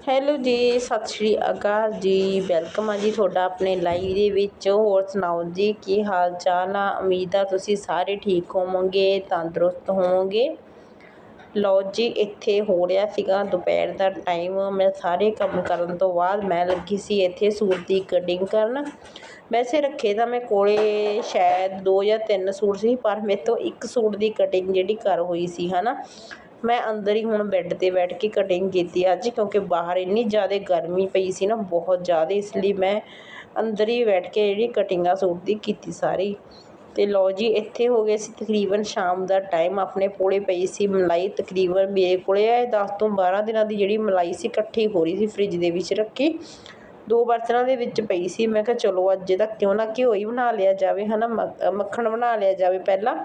Hello ਜੀ, ਸਤਿ ਸ਼੍ਰੀ ਅਕਾਲ ਜੀ। ਵੈਲਕਮ ਆ ਜੀ ਤੁਹਾਡਾ ਆਪਣੇ ਲਾਈਵ ਦੇ ਵਿੱਚ। ਹੋਰ ਸੁਣਾਓ ਜੀ, ਕੀ ਹਾਲ ਚਾਲ ਆ? ਉਮੀਦ ਆ ਤੁਸੀਂ ਸਾਰੇ ਠੀਕ ਹੋਵੋਗੇ, ਤੰਦਰੁਸਤ ਹੋਵੋਗੇ। ਲਓ ਜੀ, ਇੱਥੇ ਹੋ ਰਿਹਾ ਸੀਗਾ ਦੁਪਹਿਰ ਦਾ ਟਾਈਮ ਮੈਂ ਸਾਰੇ ਕੰਮ ਕਰਨ ਤੋਂ ਬਾਅਦ ਮੈਂ ਲੱਗੀ ਸੀ ਇੱਥੇ ਸੂਟ ਦੀ ਕਟਿੰਗ ਕਰਨ। ਵੈਸੇ ਰੱਖੇ ਤਾਂ ਮੈਂ ਕੋਲੇ ਸ਼ਾਇਦ ਦੋ ਜਾਂ ਤਿੰਨ ਸੂਟ ਸੀ, ਪਰ ਮੇਰੇ ਤੋਂ ਇੱਕ ਸੂਟ ਦੀ ਕਟਿੰਗ ਜਿਹੜੀ ਕਰ ਹੋਈ ਸੀ, ਹਨਾ? ਮੈਂ ਅੰਦਰ ਹੀ ਹੁਣ ਬੈੱਡ 'ਤੇ ਬੈਠ ਕੇ ਕਟਿੰਗ ਕੀਤੀ ਅੱਜ, ਕਿਉਂਕਿ ਬਾਹਰ ਇੰਨੀ ਜ਼ਿਆਦਾ ਗਰਮੀ ਪਈ ਸੀ ਨਾ, ਬਹੁਤ ਜ਼ਿਆਦਾ, ਇਸ ਲਈ ਮੈਂ ਅੰਦਰ ਹੀ ਬੈਠ ਕੇ ਜਿਹੜੀ ਕਟਿੰਗ ਆ ਸੂਟ ਦੀ ਕੀਤੀ ਸਾਰੀ। ਅਤੇ ਲਓ ਜੀ, ਇੱਥੇ ਹੋ ਗਏ ਸੀ ਤਕਰੀਬਨ ਸ਼ਾਮ ਦਾ ਟਾਈਮ ਆਪਣੇ ਕੋਲੇ ਪਈ ਸੀ ਮਲਾਈ ਤਕਰੀਬਨ ਮੇਰੇ ਕੋਲੇ ਹੈ 10 ਤੋਂ 12 ਦਿਨਾਂ ਦੀ ਜਿਹੜੀ ਮਲਾਈ ਸੀ, ਇਕੱਠੀ ਹੋ ਰਹੀ ਸੀ ਫ੍ਰਿਜ ਦੇ ਵਿੱਚ ਰੱਖੀ। ਦੋ ਬਰਤਨਾਂ ਦੇ ਵਿੱਚ ਪਈ ਸੀ, ਮੈਂ ਕਿਹਾ ਚਲੋ ਅੱਜ ਇਹਦਾ ਕਿਉਂ ਨਾ ਘਿਓ ਹੀ ਬਣਾ ਲਿਆ ਜਾਵੇ, ਹਨਾ, ਮ- ਮੱਖਣ ਬਣਾ ਲਿਆ ਜਾਵੇ ਪਹਿਲਾਂ।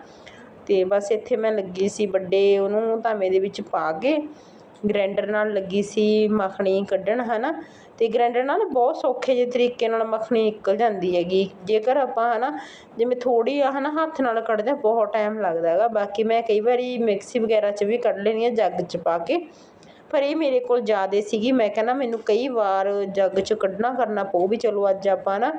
ਅਤੇ ਬਸ ਇੱਥੇ ਮੈਂ ਲੱਗੀ ਸੀ ਵੱਡੇ ਉਹਨੂੰ ਧਾਮੇ ਦੇ ਵਿੱਚ ਪਾ ਕੇ ਗਰੈਂਡਰ ਨਾਲ ਲੱਗੀ ਸੀ ਮੱਖਣੀ ਕੱਢਣ ਹੈ ਨਾ ਅਤੇ ਗਰੈਂਡਰ ਨਾਲ ਬਹੁਤ ਸੌਖੇ ਜਿਹੇ ਤਰੀਕੇ ਨਾਲ ਮੱਖਣੀ ਨਿਕਲ ਜਾਂਦੀ ਹੈਗੀ। ਜੇਕਰ ਆਪਾਂ ਹੈ ਨਾ ਜਿਵੇਂ ਥੋੜ੍ਹੀ ਆ ਨਾ ਹੱਥ ਨਾਲ ਕੱਢਦੇ ਬਹੁਤ ਟਾਈਮ ਲੱਗਦਾ ਹੈਗਾ। ਬਾਕੀ ਮੈਂ ਕਈ ਵਾਰੀ ਮਿਕਸੀ ਵਗੈਰਾ 'ਚ ਵੀ ਕੱਢ ਲੈਂਦੀ ਹਾਂ, ਜੱਗ 'ਚ ਪਾ ਕੇ। ਪਰ ਇਹ ਮੇਰੇ ਕੋਲ ਜ਼ਿਆਦਾ ਸੀਗੀ। ਮੈਂ ਕਹਿੰਦਾ ਮੈਨੂੰ ਕਈ ਵਾਰ ਜੱਗ 'ਚ ਕੱਢਣਾ ਕਰਨਾ ਪਊ ਵੀ ਚਲੋ ਅੱਜ ਆਪਾਂ ਨਾ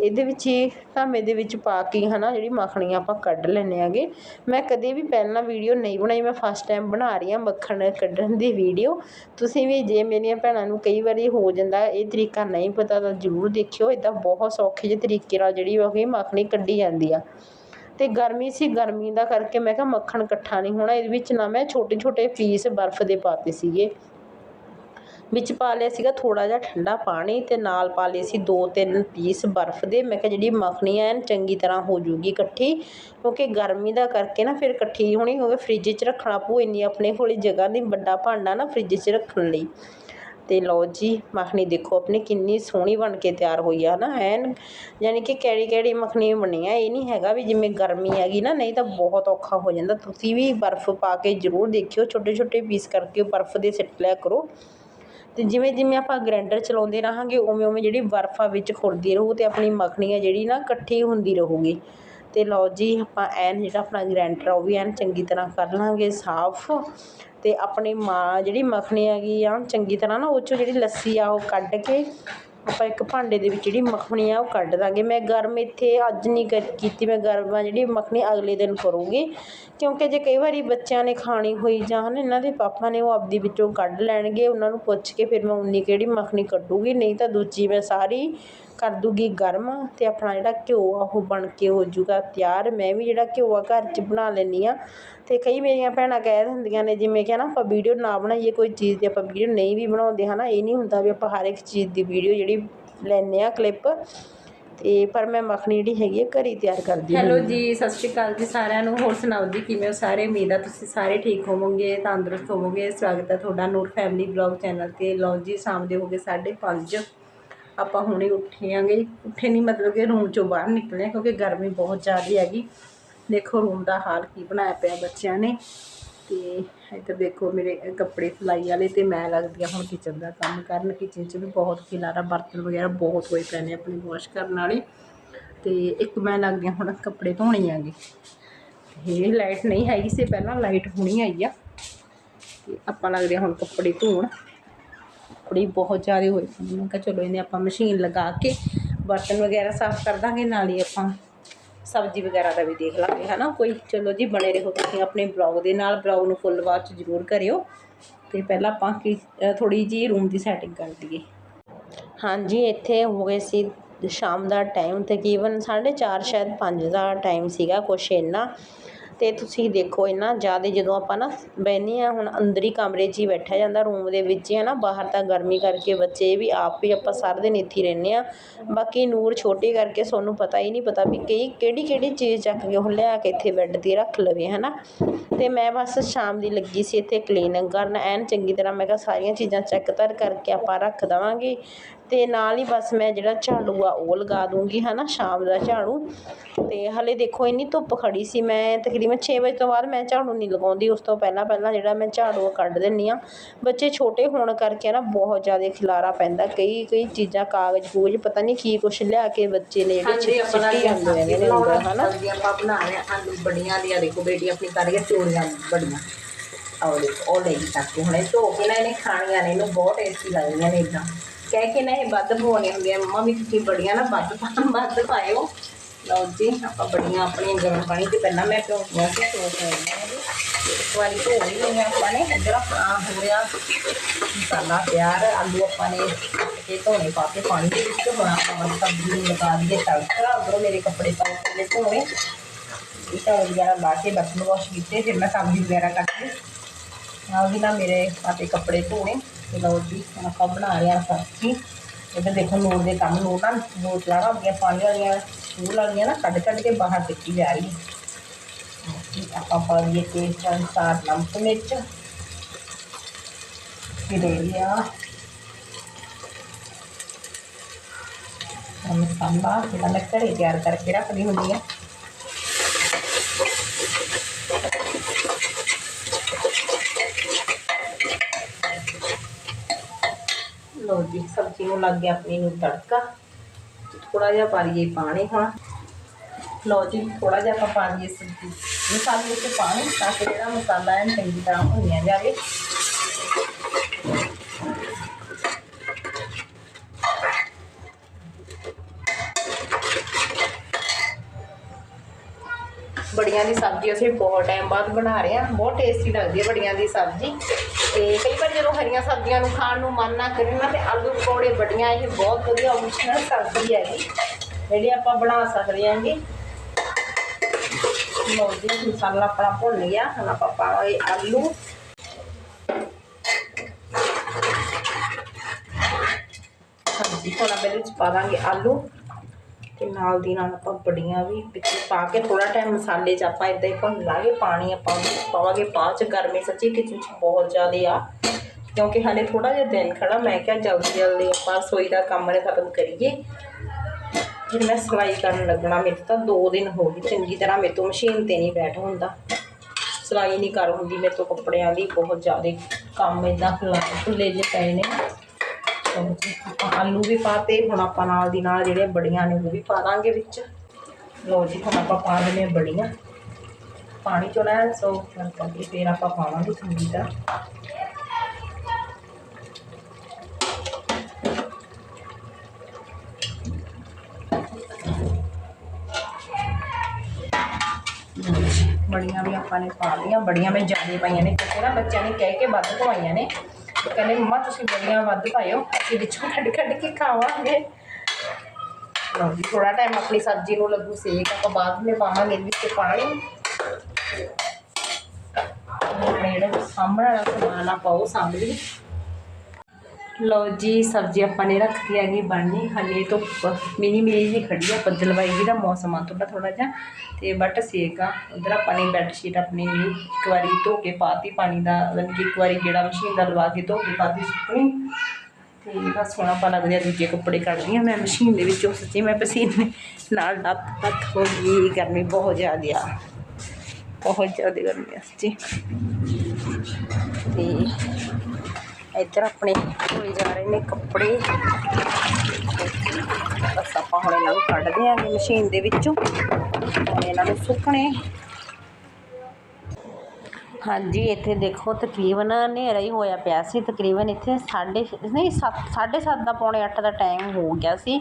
ਇਹਦੇ ਵਿੱਚ ਹੀ ਧਾਮੇ ਦੇ ਵਿੱਚ ਪਾ ਕੇ ਹੈ ਨਾ ਜਿਹੜੀ ਮੱਖਣੀ ਆਪਾਂ ਕੱਢ ਲੈਂਦੇ ਆਗੇ। ਮੈਂ ਕਦੇ ਵੀ ਪਹਿਲਾਂ ਵੀਡੀਓ ਨਹੀਂ ਬਣਾਈ, ਮੈਂ ਫਸਟ ਟਾਈਮ ਬਣਾ ਰਹੀ ਹਾਂ ਮੱਖਣ ਕੱਢਣ ਦੀ ਵੀਡੀਓ। ਤੁਸੀਂ ਵੀ ਜੇ ਮੇਰੀਆਂ ਭੈਣਾਂ ਨੂੰ ਕਈ ਵਾਰੀ ਹੋ ਜਾਂਦਾ, ਇਹ ਤਰੀਕਾ ਨਹੀਂ ਪਤਾ ਤਾਂ ਜ਼ਰੂਰ ਦੇਖਿਓ ਇਦਾਂ ਬਹੁਤ ਸੌਖੇ ਜਿਹੇ ਤਰੀਕੇ ਨਾਲ ਜਿਹੜੀ ਉਹ ਮੱਖਣੀ ਕੱਢੀ ਜਾਂਦੀ ਆ। ਤੇ ਗਰਮੀ ਸੀ, ਗਰਮੀ ਦਾ ਕਰਕੇ ਮੈਂ ਕਿਹਾ ਮੱਖਣ ਇਕੱਠਾ ਨਹੀਂ ਹੋਣਾ, ਇਹਦੇ ਵਿੱਚ ਨਾ ਮੈਂ ਛੋਟੇ ਛੋਟੇ ਪੀਸ ਬਰਫ਼ ਦੇ ਪਾਤੇ ਸੀਗੇ। ਵਿੱਚ ਪਾ ਲਿਆ ਸੀਗਾ ਥੋੜ੍ਹਾ ਜਿਹਾ ਠੰਡਾ ਪਾਣੀ ਅਤੇ ਨਾਲ ਪਾ ਲਏ ਸੀ ਦੋ ਤਿੰਨ ਪੀਸ ਬਰਫ਼ ਦੇ। ਮੈਂ ਕਿਹਾ ਜਿਹੜੀ ਮੱਖਣੀ ਐਨ ਚੰਗੀ ਤਰ੍ਹਾਂ ਹੋ ਜੂਗੀ ਇਕੱਠੀ, ਕਿਉਂਕਿ ਗਰਮੀ ਦਾ ਕਰਕੇ ਨਾ ਫਿਰ ਇਕੱਠੀ ਹੋਣੀ ਹੋਵੇ ਫਰਿੱਜ 'ਚ ਰੱਖਣਾ ਪਊ ਇੰਨੀ ਆਪਣੇ ਕੋਲ ਜਗ੍ਹਾ ਨਹੀਂ, ਵੱਡਾ ਭਾਂਡਾ ਨਾ ਫਰਿੱਜ 'ਚ ਰੱਖਣ ਲਈ। ਅਤੇ ਲਓ ਜੀ, ਮੱਖਣੀ ਦੇਖੋ ਆਪਣੀ ਕਿੰਨੀ ਸੋਹਣੀ ਬਣ ਕੇ ਤਿਆਰ ਹੋਈ ਆ ਨਾ, ਐਨ ਯਾਨੀ ਕਿ ਕਿਹੜੀ ਕਿਹੜੀ ਮੱਖਣੀ ਬਣੀ ਆ, ਇਹ ਨਹੀਂ ਹੈਗਾ ਵੀ ਜਿਵੇਂ ਗਰਮੀ ਹੈਗੀ ਨਾ, ਨਹੀਂ ਤਾਂ ਬਹੁਤ ਔਖਾ ਹੋ ਜਾਂਦਾ। ਤੁਸੀਂ ਵੀ ਬਰਫ਼ ਪਾ ਕੇ ਜ਼ਰੂਰ ਦੇਖਿਓ ਛੋਟੇ ਛੋਟੇ ਪੀਸ ਕਰਕੇ ਬਰਫ਼ ਦੇ ਸਿੱਟ ਲਿਆ ਕਰੋ। ਅਤੇ ਜਿਵੇਂ ਜਿਵੇਂ ਆਪਾਂ ਗਰੈਂਡਰ ਚਲਾਉਂਦੇ ਰਹਾਂਗੇ, ਉਵੇਂ ਉਵੇਂ ਜਿਹੜੀ ਬਰਫ਼ ਆ ਵਿੱਚ ਖੁਰਦੀ ਰਹੂ ਅਤੇ ਆਪਣੀ ਮੱਖਣੀ ਆ ਜਿਹੜੀ ਨਾ ਇਕੱਠੀ ਹੁੰਦੀ ਰਹੂਗੀ। ਅਤੇ ਲਓ ਜੀ, ਆਪਾਂ ਐਨ ਜਿਹੜਾ ਆਪਣਾ ਗਰੈਂਡਰ ਆ, ਉਹ ਵੀ ਐਨ ਚੰਗੀ ਤਰ੍ਹਾਂ ਕਰ ਲਵਾਂਗੇ ਸਾਫ਼। ਅਤੇ ਆਪਣੀ ਮਾਂ ਜਿਹੜੀ ਮੱਖਣੀ ਹੈਗੀ ਆ, ਚੰਗੀ ਤਰ੍ਹਾਂ ਨਾ ਉਹ 'ਚੋਂ ਜਿਹੜੀ ਲੱਸੀ ਆ, ਉਹ ਕੱਢ ਕੇ ਆਪਾਂ ਇੱਕ ਭਾਂਡੇ ਦੇ ਵਿੱਚ ਜਿਹੜੀ ਮੱਖਣੀ ਆ ਉਹ ਕੱਢ ਦਾਂਗੇ। ਮੈਂ ਗਰਮ ਇੱਥੇ ਅੱਜ ਨਹੀਂ ਕਰ- ਕੀਤੀ, ਮੈਂ ਗਰਮ ਆ ਜਿਹੜੀ ਮੱਖਣੀ ਅਗਲੇ ਦਿਨ ਕਰੂੰਗੀ। ਕਿਉਂਕਿ ਜੇ ਕਈ ਵਾਰੀ ਬੱਚਿਆਂ ਨੇ ਖਾਣੀ ਹੋਈ ਜਾਂ ਹਨ ਇਹਨਾਂ ਦੇ ਪਾਪਾ ਨੇ ਉਹ ਆਪਦੀ ਵਿੱਚੋਂ ਕੱਢ ਲੈਣਗੇ, ਉਹਨਾਂ ਨੂੰ ਪੁੱਛ ਕੇ ਫਿਰ ਮੈਂ ਉਨੀ ਕਿਹੜੀ ਮੱਖਣੀ ਕੱਢੂਗੀ, ਨਹੀਂ ਤਾਂ ਦੂਜੀ ਮੈਂ ਸਾਰੀ ਕਰ ਦੂਗੀ ਗਰਮ ਤੇ ਆਪਣਾ ਜਿਹੜਾ ਘਿਓ ਆ ਉਹ ਬਣ ਕੇ ਹੋ ਜਾਊਗਾ ਤਿਆਰ। ਮੈਂ ਵੀ ਜਿਹੜਾ ਘਿਓ ਆ ਘਰ 'ਚ ਬਣਾ ਲੈਂਦੀ ਆ ਤੇ ਕਈ ਮੇਰੀਆਂ ਭੈਣਾਂ ਕਹਿ ਦਿੰਦੀਆਂ ਨੇ ਜਿਵੇਂ ਕਿ ਨਾ ਆਪਾਂ ਵੀਡੀਓ ਨਾ ਬਣਾਈਏ ਕੋਈ ਚੀਜ਼ ਦੀ ਆਪਾਂ ਵੀਡੀਓ ਨਹੀਂ ਵੀ ਬਣਾਉਂਦੇ ਹਨਾ ਇਹ ਨਹੀਂ ਹੁੰਦਾ ਵੀ ਆਪਾਂ ਹਰ ਇੱਕ ਚੀਜ਼ ਦੀ ਵੀਡੀਓ ਜਿਹੜੀ ਲੈਂਦੇ ਆ ਕਲਿੱਪ ਤੇ ਪਰ ਮੈਂ ਮੱਖਣੀ ਜਿਹੜੀ ਹੈਗੀ ਆ ਘਰੇ ਹੀ ਤਿਆਰ ਕਰਦੀ ਹਾਂ। ਹੈਲੋ ਜੀ ਸਤਿ ਸ਼੍ਰੀ ਅਕਾਲ ਜੀ ਸਾਰਿਆਂ ਨੂੰ। ਹੋਰ ਸੁਣਾਓ ਜੀ ਕਿਵੇਂ ਹੋ ਸਾਰੇ? ਉਮੀਦ ਆ ਤੁਸੀਂ ਸਾਰੇ ਠੀਕ ਹੋਵੋਗੇ ਤੰਦਰੁਸਤ ਹੋਵੋਗੇ। ਸਵਾਗਤ ਹੈ ਤੁਹਾਡਾ ਨੂਰ ਫੈਮਿਲੀ ਬਲੌਗ ਚੈਨਲ ਤੇ। ਲਓ ਜੀ ਸ਼ਾਮ ਦੇ ਹੋ ਗਏ 5:30 ਆਪਾਂ ਹੁਣੇ ਉੱਠੇ ਆਂਗੇ ਉੱਠੇ ਨਹੀਂ ਮਤਲਬ ਕਿ ਰੂਮ ਚੋਂ ਬਾਹਰ ਨਿਕਲੇ ਕਿਉਂਕਿ ਗਰਮੀ ਬਹੁਤ ਜ਼ਿਆਦਾ ਹੈਗੀ। ਦੇਖੋ ਰੂਮ ਦਾ ਹਾਲ ਕੀ ਬਣਾਇਆ ਪਿਆ ਬੱਚਿਆਂ ਨੇ। ਤੇ ਇੱਧਰ ਦੇਖੋ ਮੇਰੇ ਕੱਪੜੇ ਸਿਲਾਈ ਵਾਲੇ ਤੇ ਮੈਂ ਲੱਗਦੀ ਹਾਂ ਹੁਣ ਕਿਚਨ ਦਾ ਕੰਮ ਕਰਨ। ਕਿਚਨ 'ਚ ਵੀ ਬਹੁਤ ਖਿਲਾਰਾ, ਬਰਤਨ ਵਗੈਰਾ ਬਹੁਤ ਹੋਏ ਪਏ ਨੇ ਆਪਣੇ ਵਾਸ਼ ਕਰਨ ਵਾਲੇ। ਤੇ ਇੱਕ ਮੈਂ ਲੱਗਦੀ ਹਾਂ ਹੁਣ ਕੱਪੜੇ ਧੋਣੇ ਆਗੇ। ਇਹ ਲਾਈਟ ਨਹੀਂ ਹੈਗੀ ਸੀ, ਪਹਿਲਾਂ ਲਾਈਟ ਹੁਣੀ ਆਈ ਆ। ਤੇ ਆਪਾਂ ਲੱਗਦੇ ਹਾਂ ਹੁਣ ਕੱਪੜੇ ਧੋਣ। ਕੱਪੜੇ ਬਹੁਤ ਜ਼ਿਆਦਾ ਹੋਏ ਪਏ ਮੈਂ ਕਿਹਾ ਚਲੋ ਇਹਨੇ ਆਪਾਂ ਮਸ਼ੀਨ ਲਗਾ ਕੇ ਬਰਤਨ ਵਗੈਰਾ ਸਾਫ਼ ਕਰ ਦਾਂਗੇ, ਨਾਲ ਹੀ ਆਪਾਂ ਸਬਜ਼ੀ ਵਗੈਰਾ ਦਾ ਵੀ ਦੇਖ ਲਾਂਗੇ ਨਾ ਕੋਈ ਚਲੋ ਜੀ, ਬਣੇ ਰਹੋ ਤੁਸੀਂ ਆਪਣੇ ਬਲੌਗ ਦੇ ਨਾਲ। ਬਲੌਗ ਨੂੰ ਫੁੱਲ ਵਾਚ ਜ਼ਰੂਰ ਕਰਿਓ। ਤੇ ਪਹਿਲਾਂ ਆਪਾਂ ਕੀ ਥੋੜੀ ਜੀ ਰੂਮ ਦੀ ਸੈਟਿੰਗ ਕਰ ਦਈਏ ਹਾਂਜੀ, ਇੱਥੇ ਹੋ ਗਏ ਸੀ ਸ਼ਾਮ ਦਾ ਟਾਈਮ ਤਕਰੀਬਨ 4:30 ਸ਼ਾਇਦ 5 ਦਾ ਟਾਈਮ ਸੀਗਾ, ਕੁਛ ਇੰਨਾ। ਅਤੇ ਤੁਸੀਂ ਦੇਖੋ ਇੰਨਾ ਜ਼ਿਆਦਾ ਜਦੋਂ ਆਪਾਂ ਨਾ ਬਹਿੰਦੇ ਹਾਂ, ਹੁਣ ਅੰਦਰ ਹੀ ਕਮਰੇ 'ਚ ਹੀ ਬੈਠਿਆ ਜਾਂਦਾ ਰੂਮ ਦੇ ਵਿੱਚ ਹੀ ਹੈ ਨਾ, ਬਾਹਰ ਤਾਂ ਗਰਮੀ ਕਰਕੇ ਬੱਚੇ ਵੀ ਆਪ ਵੀ ਆਪਾਂ ਸਾਰਾ ਦਿਨ ਇੱਥੇ ਹੀ ਰਹਿੰਦੇ ਹਾਂ। ਬਾਕੀ ਨੂਰ ਛੋਟੀ ਕਰਕੇ ਤੁਹਾਨੂੰ ਪਤਾ ਹੀ ਨਹੀਂ ਪਤਾ ਵੀ ਕਈ ਕਿਹੜੀ ਕਿਹੜੀ ਚੀਜ਼ ਚੱਕ ਕੇ ਉਹ ਲਿਆ ਕੇ ਇੱਥੇ ਬੈੱਡ ਤੇ ਰੱਖ ਲਵੇ, ਹੈ ਨਾ। ਅਤੇ ਮੈਂ ਬਸ ਸ਼ਾਮ ਦੀ ਲੱਗੀ ਸੀ ਇੱਥੇ ਕਲੀਨਿੰਗ ਕਰਨ, ਐਨ ਚੰਗੀ ਤਰ੍ਹਾਂ ਮੈਂ ਕਿਹਾ ਸਾਰੀਆਂ ਚੀਜ਼ਾਂ ਚੈੱਕ ਤਰ ਕਰਕੇ ਆਪਾਂ ਰੱਖ ਦੇਵਾਂਗੇ। ਤੇ ਨਾਲ ਹੀ ਬਸ ਮੈਂ ਜਿਹੜਾ ਝਾੜੂ ਆ ਉਹ ਲਗਾ ਦੂੰਗੀ ਹਨਾ ਸ਼ਾਮ ਦਾ ਝਾੜੂ। ਤੇ ਹਲੇ ਦੇਖੋ ਇੰਨੀ ਧੁੱਪ ਖੜੀ ਸੀ ਮੈਂ ਤਕਰੀਬਨ 6 ਵਜੇ ਤੋਂ ਬਾਅਦ ਮੈਂ ਝਾੜੂ ਨਹੀਂ ਲਗਾਉਂਦੀ ਉਸ ਤੋਂ ਪਹਿਲਾਂ ਪਹਿਲਾਂ ਜਿਹੜਾ ਮੈਂ ਝਾੜੂ ਕੱਢ ਦਿੰਨੀ ਆ ਬੱਚੇ ਛੋਟੇ ਹੋਣ ਕਰਕੇ ਨਾ ਬਹੁਤ ਜ਼ਿਆਦਾ ਖਿਲਾਰਾ ਪੈਂਦਾ ਕਈ ਕਈ ਚੀਜ਼ਾਂ ਕਾਗਜ਼ ਕੂਗਜ਼ ਪਤਾ ਨਹੀਂ ਕੀ ਕੁਛ ਲਿਆ ਕੇ ਬੱਚੇ ਨੇ ਜਿਹੜੇ ਸਿੱਟੀ ਜਾਂਦੇ ਨੇ ਅੰਦਰ ਸਬਜ਼ੀ ਆਪਾਂ ਬਣਾ ਰਹੇ ਹਾਂ ਆਲੂ ਬੜੀਆਂ ਦੀਆਂ ਦੇਖੋ ਬੇਟੀ ਆਪਣੀ ਕਰ ਰਹੀ ਹੈ ਚੋਰੀਆਂ ਬੜੀਆਂ। ਆਹ ਦੇਖੋ ਉਹ ਲਈ ਚੱਕ ਹੁਣ ਇਹ ਧੋ ਕੇ ਨਾ ਇਹਨੇ ਖਾਣੀਆਂ ਨੇ ਇਹਨੂੰ ਬਹੁਤ ਟੇਸਟੀ ਲੱਗਦੀਆਂ ਨੇ ਇਦਾਂ ਕਹਿ ਕੇ ਨਾ ਇਹ ਵੱਧ ਪਵਾਉਣੀਆਂ ਹੁੰਦੀਆਂ ਮੰਮਾ ਵੀ ਤੁਸੀਂ ਬੜੀਆਂ ਨਾ ਵੱਧ ਪਾ- ਵੱਧ ਪਾਇਓ। ਲਓ ਜੀ, ਆਪਾਂ ਬੜੀਆਂ ਆਪਣੀਆਂ ਗਰਮ ਪਾਣੀ 'ਚ ਪਹਿਲਾਂ ਮੈਂ ਧੋਤੀਆਂ ਸੀ ਧੋ ਕੇ ਆਈਆਂ ਨੇ ਤੇ ਇੱਕ ਵਾਰੀ ਧੋ ਲਈ ਲਈਆਂ ਆਪਾਂ ਨੇ। ਇੱਧਰ ਆਪਣਾ ਹੋ ਰਿਹਾ ਮਸਾਲਾ ਤਿਆਰ। ਆਲੂ ਆਪਾਂ ਨੇ ਕੱਟ ਕੇ ਧੋਣੇ ਪਾ ਕੇ ਪਾਣੀ ਦੇ ਵਿੱਚ। ਹੁਣ ਆਪਾਂ ਸਬਜ਼ੀ ਨੂੰ ਲਗਾ ਦਈਏ ਤੜਕਾ ਉਧਰੋਂ ਮੇਰੇ ਕੱਪੜੇ ਪਾਉ ਕੇ ਧੋਣੇ। ਇਹ ਤਾਂ ਵਗੈਰਾ ਲਾ ਕੇ ਬਰਤਨ ਵਾਸ਼ ਕੀਤੇ। ਫਿਰ ਮੈਂ ਸਬਜ਼ੀ ਵਗੈਰਾ ਕੱਟ ਕੇ ਨਾਲ ਦੀ ਨਾਲ ਮੇਰੇ ਪਾਤੇ ਕੱਪੜੇ ਧੋਣੇ ਤੇ ਲਓ ਜੀ ਆਪਾਂ ਬਣਾ ਰਹੇ ਹਾਂ ਸਬਜ਼ੀ। ਇੱਧਰ ਦੇਖੋ ਨੂਰ ਦੇ ਕੰਮ, ਨੂਰ ਨਾ ਬੋਤਲਾਂ ਨਾ ਹੁੰਦੀਆਂ ਪਾਣੀ ਵਾਲੀਆਂ ਸਕੂਲ ਵਾਲੀਆਂ ਨਾ ਕੱਢ ਕੱਢ ਕੇ ਬਾਹਰ ਸਿੱਟੀ ਜਾ ਰਹੀ। ਹੈ ਆਪਾਂ ਪਾ ਦਈਏ ਟੇਸਟ ਅਨੁਸਾਰ ਨਮਕ, ਮਿਰਚ। ਫਿਰ ਮਸਾਲਾ, ਜਿਹੜਾ ਮੈਂ ਘਰੇ ਤਿਆਰ ਕਰਕੇ ਰੱਖਦੀ ਹੁੰਦੀ ਆ ਲਓ ਜੀ, ਸਬਜ਼ੀ ਨੂੰ ਲੱਗ ਗਿਆ ਆਪਣੀ ਨੂੰ ਤੜਕਾ। ਥੋੜਾ ਜਿਹਾ ਪਾ ਲਈਏ ਪਾਣੀ ਹੁਣ। ਲਓ ਜੀ ਥੋੜਾ ਜਿਹਾ ਆਪਾਂ ਪਾ ਲਈਏ ਸਬਜ਼ੀ। ਮਸਾਲੇ ਵਿੱਚ ਪਾਣੀ ਤਾਂ ਕਿ ਜਿਹੜਾ ਮਸਾਲਾ ਹੈ ਚੰਗੀ ਤਰ੍ਹਾਂ ਭੁੰਨਿਆ ਜਾਵੇ। ਬੜੀਆਂ ਦੀ ਸਬਜ਼ੀ ਅਸੀਂ ਬਹੁਤ ਟਾਈਮ ਬਾਅਦ ਬਣਾ ਰਹੇ ਹਾਂ। ਬਹੁਤ ਟੇਸਟੀ ਲੱਗਦੀ ਹੈ ਬੜੀਆਂ ਦੀ ਸਬਜ਼ੀ। ਤੇ ਕਈ ਵਾਰ ਜਦੋਂ ਹਰੀਆਂ ਸਬਜ਼ੀਆਂ ਨੂੰ ਖਾਣ ਨੂੰ ਮਨ ਨਾ ਕਰੇ ਨਾ, ਤੇ ਆਲੂ ਪਕੌੜੇ ਬੜੀਆਂ ਇਹ ਬਹੁਤ ਵਧੀਆ ਆਪਸ਼ਨਲ ਸਬਜ਼ੀ ਹੈਗੀ ਜਿਹੜੀ ਆਪਾਂ ਬਣਾ ਸਕਦੇ ਹਾਂਗੇ ਲਓ ਜੀ, ਮਸਾਲਾ ਆਪਣਾ ਭੁੰਨ ਗਿਆ ਹੁਣ ਆਪਾਂ ਪਾਵਾਂਗੇ ਆਲੂ। ਹਾਂਜੀ ਹੁਣ ਆਪਾਂ ਇਹਦੇ ਵਿੱਚ ਪਾ ਦਾਂਗੇ ਆਲੂ। ਤੇ ਨਾਲ ਦੀ ਨਾਲ ਆਪਾਂ ਬੜੀਆਂ ਵੀ ਵਿੱਚ ਪਾ ਕੇ ਥੋੜਾ ਟਾਈਮ ਮਸਾਲੇ 'ਚ ਆਪਾਂ ਇਦਾਂ ਹੀ ਭੁੰਨ ਲਾਂਗੇ, ਪਾਣੀ ਆਪਾਂ ਪਾਵਾਂਗੇ ਬਾਅਦ 'ਚ ਗਰਮੀ ਸੱਚੀ ਕਿਚਨ 'ਚ ਬਹੁਤ ਜ਼ਿਆਦਾ ਆ। ਕਿਉਂਕਿ ਹਾਲੇ ਥੋੜਾ ਜਿਹਾ ਦਿਨ ਖੜਾ, ਮੈਂ ਕਿਹਾ ਜਲਦੀ ਜਲਦੀ ਆਪਾਂ ਰਸੋਈ ਦਾ ਕੰਮ ਨੇ ਖਤਮ ਕਰੀਏ। ਫਿਰ ਮੈਂ ਸਿਲਾਈ ਕਰਨ ਲੱਗਣਾ ਮੇਰੇ ਤਾਂ 2 ਦਿਨ ਹੋ ਗਏ, ਚੰਗੀ ਤਰ੍ਹਾਂ ਮੇਰੇ ਤੋਂ ਮਸ਼ੀਨ ਤੇ ਨਹੀਂ ਬੈਠ ਹੁੰਦਾ। ਸਿਲਾਈ ਨਹੀਂ ਕਰ ਹੁੰਦੀ ਮੇਰੇ ਤੋਂ ਕੱਪੜਿਆਂ ਦੀ, ਬਹੁਤ ਜ਼ਿਆਦਾ ਕੰਮ ਇਦਾਂ ਖੁੱਲੇ ਜਿਹੇ ਪਏ ਨੇ। ਆਪਾਂ ਆਲੂ ਵੀ ਪਾਤੇ ਹੁਣ ਆਪਾਂ ਨਾਲ ਦੀ ਨਾਲ ਜਿਹੜੇ ਬੜੀਆਂ ਨੇ ਉਹ ਵੀ ਪਾ ਦਾਂਗੇ ਵਿੱਚ। ਲਓ ਜੀ, ਹੁਣ ਆਪਾਂ ਪਾ ਦਿੰਦੇ ਬੜੀਆਂ। ਪਾਣੀ ਚੋਂ ਨਾ ਸੋ ਕਰਕੇ ਫਿਰ ਆਪਾਂ ਪਾਵਾਂਗੇ ਚੰਗੀ ਤਰ੍ਹਾਂ ਬੜੀਆਂ ਵੀ ਆਪਾਂ ਨੇ ਪਾ ਲਈਆਂ, ਬੜੀਆਂ ਮੈਂ ਜ਼ਿਆਦਾ ਪਾਈਆਂ ਨੇ, ਕਿਉਂਕਿ ਨਾ ਬੱਚਿਆਂ ਨੇ ਕਹਿ ਕੇ ਵੱਧ ਪਵਾਈਆਂ ਨੇ। ਕਹਿੰਦੇ, ਮੰਮਾ, ਤੁਸੀਂ ਬੜੀਆਂ ਵੱਧ ਪਾਇਓ, ਅਸੀਂ ਵਿੱਚੋਂ ਕੱਢ ਕੱਢ ਕੇ ਖਾਵਾਂਗੇ। ਲਓ ਜੀ ਥੋੜਾ ਟਾਈਮ ਆਪਣੀ ਸਬਜ਼ੀ ਨੂੰ ਲੱਗੂ ਸੇਕ, ਆਪਾਂ ਬਾਅਦ ਵਿੱਚ ਪਾਵਾਂਗੇ ਵਿੱਚ ਪਾਣੀ। ਆਪਣੇ ਜਿਹੜੇ ਸਾਹਮਣੇ ਵਾਲਾ ਸਮਾਨ ਆ, ਪਾਓ ਸਾਹਮਣੇ ਲਓ ਜੀ, ਸਬਜ਼ੀ ਆਪਾਂ ਨੇ ਰੱਖੀ ਹੈਗੀ ਬਣਨੀ। ਹਲੇ ਤੋਂ ਮਿਨੀ ਮਿਨੀ ਜੀ ਖੜੀ ਆ ਬੱਦਲਵਾਈ ਜੀ ਦਾ ਮੌਸਮ ਆ ਥੋੜਾ ਥੋੜਾ ਜਿਹਾ। ਤੇ ਬਟ ਸੇਕ ਆ। ਉਧਰ ਆਪਾਂ ਨੇ ਬੈੱਡ ਸ਼ੀਟ ਆਪਣੀ ਨਿਊ ਇੱਕ ਵਾਰੀ ਧੋ ਕੇ ਪਾਤੀ, ਪਾਣੀ ਦਾ ਮਤਲਬ ਕਿ ਇੱਕ ਵਾਰੀ ਗੇੜਾ ਮਸ਼ੀਨ ਦਾ ਲਵਾ ਕੇ ਧੋ ਕੇ ਪਾਤੀ ਸੁੱਕਣੀ। ਤੇ ਬਸ ਹੁਣ ਆਪਾਂ ਲੱਗਦੇ ਆ ਦੂਜੇ ਕੱਪੜੇ ਕੱਢਦੀ ਆ ਮੈਂ ਮਸ਼ੀਨ ਦੇ ਵਿੱਚੋਂ ਸੱਚੀ ਮੈਂ ਪਸੀਨੇ ਨਾਲ ਲੱਤ ਲੱਤ ਹੋ ਗਈ, ਗਰਮੀ ਬਹੁਤ ਜ਼ਿਆਦਾ ਆ। ਬਹੁਤ ਜ਼ਿਆਦਾ ਗਰਮੀ ਆ ਸੱਚੀ। ਤੇ ਇੱਧਰ ਆਪਣੇ ਧੋਏ ਜਾ ਰਹੇ ਨੇ ਕੱਪੜੇ। ਬਸ ਆਪਾਂ ਹੁਣ ਇਹਨਾਂ ਨੂੰ ਕੱਢਦੇ ਦਿਆਂਗੇ ਮਸ਼ੀਨ ਦੇ ਵਿੱਚੋਂ। ਹੁਣ ਇਹਨਾਂ ਨੂੰ ਸੁੱਕਣੇ। ਹਾਂਜੀ, ਇੱਥੇ ਦੇਖੋ ਤਕਰੀਬਨ ਹਨੇਰਾ ਹੀ ਹੋਇਆ ਪਿਆ ਸੀ। ਤਕਰੀਬਨ ਇੱਥੇ ਸਾਢੇ ਨਹੀਂ, ਸੱਤ, ਸਾਢੇ ਸੱਤ ਦਾ ਪੌਣੇ ਅੱਠ ਦਾ ਟਾਈਮ ਹੋ ਗਿਆ ਸੀ।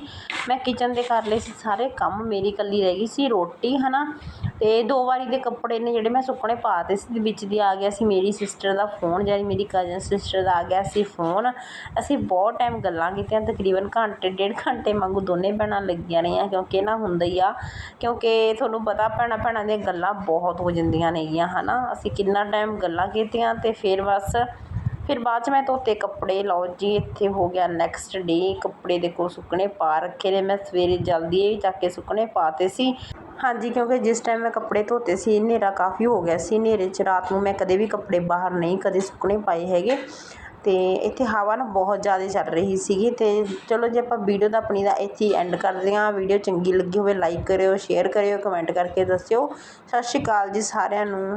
ਮੈਂ ਕਿਚਨ ਦੇ ਕਰ ਲਏ ਸੀ, ਸਾਰੇ ਕੰਮ ਮੇਰੀ ਇਕੱਲੀ ਰਹਿ ਗਈ ਸੀ, ਰੋਟੀ ਹੈ ਨਾ ਅਤੇ ਦੋ ਵਾਰੀ ਦੇ ਕੱਪੜੇ ਨੇ ਜਿਹੜੇ ਮੈਂ ਸੁੱਕਣੇ ਪਾਤੇ ਸੀ, ਤੇ ਵਿੱਚ ਦੀ ਆ ਗਿਆ ਸੀ ਮੇਰੀ ਸਿਸਟਰ ਦਾ ਫੋਨ ਜਾਨੀ ਮੇਰੀ ਕਜ਼ਨ ਸਿਸਟਰ ਦਾ ਆ ਗਿਆ ਸੀ ਫੋਨ ਅਸੀਂ ਬਹੁਤ ਟਾਈਮ ਗੱਲਾਂ ਕੀਤੀਆਂ, ਤਕਰੀਬਨ ਘੰਟੇ, ਡੇਢ ਘੰਟੇ ਵਾਂਗੂ ਦੋਨੇ ਭੈਣਾਂ ਲੱਗੀਆਂ ਰਹੀਆਂ, ਕਿਉਂਕਿ ਨਾ ਹੁੰਦਾ ਹੀ ਆ। ਕਿਉਂਕਿ ਤੁਹਾਨੂੰ ਪਤਾ ਭੈਣਾਂ ਭੈਣਾਂ ਦੀਆਂ ਗੱਲਾਂ ਬਹੁਤ ਹੋ ਜਾਂਦੀਆਂ ਨੇਗੀਆਂ ਹੈ ਨਾ ਅਸੀਂ ਕਿੰਨਾ ਟਾਈਮ ਗੱਲਾਂ ਕੀਤੀਆਂ ਅਤੇ ਫਿਰ ਬਸ, ਫਿਰ ਬਾਅਦ ਚ ਮੈਂ ਧੋਤੇ ਕੱਪੜੇ, ਲਓ ਜੀ, ਇੱਥੇ ਹੋ ਗਿਆ ਨੈਕਸਟ ਡੇ ਕੱਪੜੇ ਦੇਖੋ ਸੁੱਕਣੇ ਪਾ ਰੱਖੇ ਨੇ, ਮੈਂ ਸਵੇਰੇ ਜਲਦੀ ਹੀ ਚੱਕ ਕੇ ਸੁੱਕਣੇ ਪਾਤੇ ਸੀ। ਹਾਂਜੀ, ਕਿਉਂਕਿ ਜਿਸ ਟਾਈਮ ਮੈਂ ਕੱਪੜੇ ਧੋਤੇ ਸੀ, ਹਨੇਰਾ ਕਾਫੀ ਹੋ ਗਿਆ ਸੀ, ਹਨੇਰੇ 'ਚ ਰਾਤ ਨੂੰ ਮੈਂ ਕਦੇ ਵੀ ਕੱਪੜੇ ਬਾਹਰ ਨਹੀਂ, ਕਦੇ ਸੁੱਕਣੇ ਪਾਏ ਹੈਗੇ। ਅਤੇ ਇੱਥੇ ਹਵਾ ਨਾ ਬਹੁਤ ਜ਼ਿਆਦਾ ਚੱਲ ਰਹੀ ਸੀਗੀ ਅਤੇ ਚਲੋ ਜੇ, ਆਪਾਂ ਵੀਡੀਓ ਦਾ ਆਪਣੀ ਦਾ ਇੱਥੇ ਹੀ ਐਂਡ ਕਰਦੇ ਹਾਂ ਵੀਡੀਓ ਚੰਗੀ ਲੱਗੀ ਹੋਵੇ ਲਾਈਕ ਕਰਿਓ ਸ਼ੇਅਰ ਕਰਿਓ ਕਮੈਂਟ ਕਰਕੇ ਦੱਸਿਓ। ਸਤਿ ਸ਼੍ਰੀ ਅਕਾਲ ਜੀ ਸਾਰਿਆਂ ਨੂੰ।